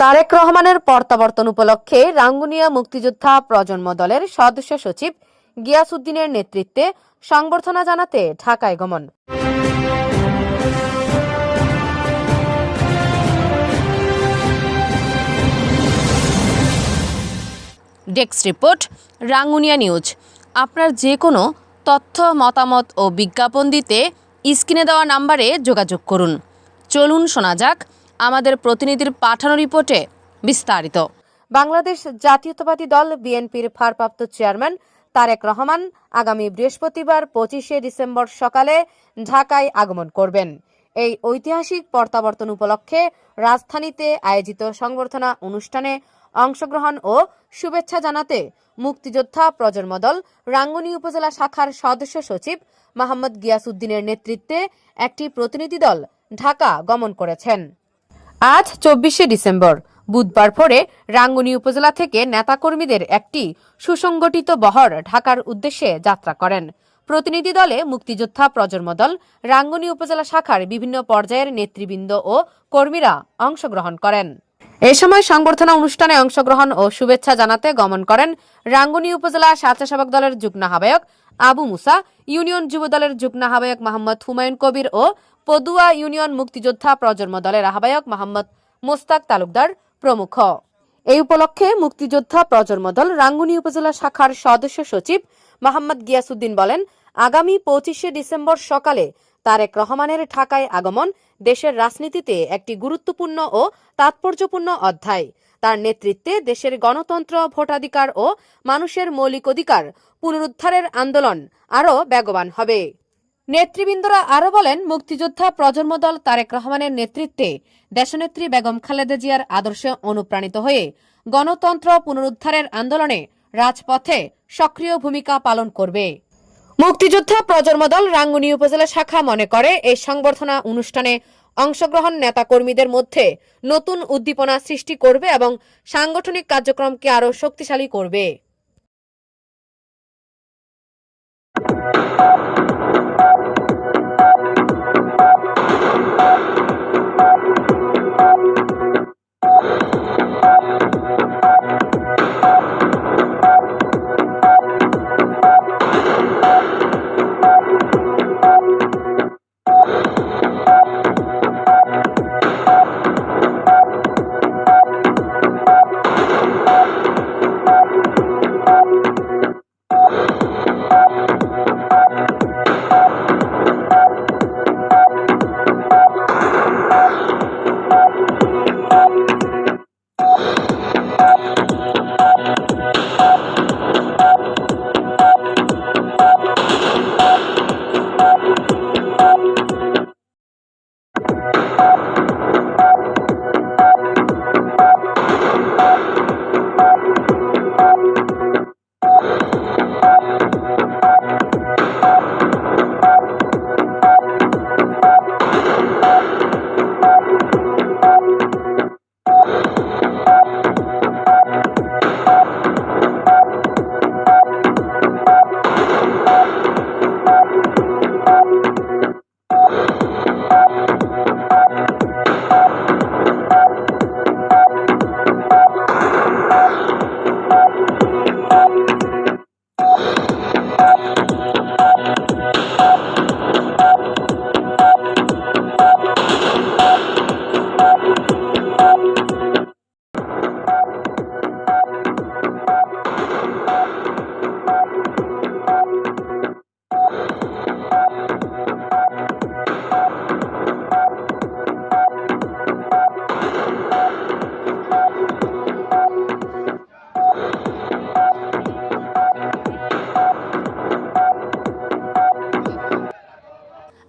তারেক রহমানের প্রত্যাবর্তন উপলক্ষে রাঙ্গুনিয়া মুক্তিযোদ্ধা প্রজন্ম দলের সদস্য সচিব গিয়াসউদ্দিনের নেতৃত্বে সংবর্ধনা জানাতে ঢাকায় গমন। Desk report, Rangunia news. আপনার যে কোনো তথ্য, মতামত ও বিজ্ঞাপন দিতে স্ক্রিনে দেওয়া নাম্বারে যোগাযোগ করুন। চলুন শোনা যাক আমাদের প্রতিনিধির পাঠানো রিপোর্টে বিস্তারিত। বাংলাদেশ জাতীয়তাবাদী দল বিএনপির ভারপ্রাপ্ত চেয়ারম্যান তারেক রহমান আগামী বৃহস্পতিবার পঁচিশে ডিসেম্বর সকালে ঢাকায় আগমন করবেন। এই ঐতিহাসিক প্রত্যাবর্তন উপলক্ষে রাজধানীতে আয়োজিত সংবর্ধনা অনুষ্ঠানে অংশগ্রহণ ও শুভেচ্ছা জানাতে মুক্তিযোদ্ধা প্রজন্ম দল রাঙ্গুনি উপজেলা শাখার সদস্য সচিব মোহাম্মদ গিয়াসউদ্দিনের নেতৃত্বে একটি প্রতিনিধি দল ঢাকা গমন করেছেন। আজ চব্বিশে ডিসেম্বর। বুধবার ভোরে রাঙ্গুনি উপজেলা থেকে নেতাকর্মীদের একটি সুসংগঠিত বহর ঢাকার উদ্দেশ্যে যাত্রা করেন। প্রতিনিধি দলে মুক্তিযোদ্ধা প্রজন্ম দল, রাঙ্গুনি উপজেলা শাখার বিভিন্ন পর্যায়ের নেতৃবৃন্দ ও কর্মীরা অংশগ্রহণ করেন। এ সময় সংবর্ধনা অনুষ্ঠানে অংশগ্রহণ ও শুভেচ্ছা জানাতে গমন করেন রাঙ্গুনি উপজেলা স্বেচ্ছাসেবক দলের যুগ্ম আহ্বায়ক আবু মুসা, ইউনিয়ন যুব দলের যুগ্ম আহ্বায়ক মোহাম্মদ হুমায়ুন কবির ও পদুয়া ইউনিয়ন মুক্তিযোদ্ধা প্রজন্ম দলের আহ্বায়ক মোহাম্মদ মোস্তাক তালুকদার প্রমুখ। এই উপলক্ষে মুক্তিযোদ্ধা প্রজন্ম দল রাঙ্গুনি উপজেলা শাখার সদস্য সচিব মোহাম্মদ গিয়াসুদ্দিন বলেন, আগামী পঁচিশে ডিসেম্বর সকালে তারেক রহমানের ঢাকায় আগমন দেশের রাজনীতিতে একটি গুরুত্বপূর্ণ ও তাৎপর্যপূর্ণ অধ্যায়। তার নেতৃত্বে দেশের গণতন্ত্র, ভোটাধিকার ও মানুষের মৌলিক অধিকার পুনরুদ্ধারের আন্দোলন আরও বেগবান হবে। নেতৃবৃন্দরা আরও বলেন, মুক্তিযোদ্ধা প্রজন্ম দল তারেক রহমানের নেতৃত্বে দেশনেত্রী বেগম খালেদা জিয়ার আদর্শে অনুপ্রাণিত হয়ে গণতন্ত্র পুনরুদ্ধারের আন্দোলনে রাজপথে সক্রিয় ভূমিকা পালন করবে। মুক্তিযোদ্ধা প্রজন্ম দল রাঙ্গুনি উপজেলা শাখা মনে করে, এই সংবর্ধনা অনুষ্ঠানে অংশগ্রহণ নেতাকর্মীদের মধ্যে নতুন উদ্দীপনা সৃষ্টি করবে এবং সাংগঠনিক কার্যক্রমকে আরও শক্তিশালী করবে।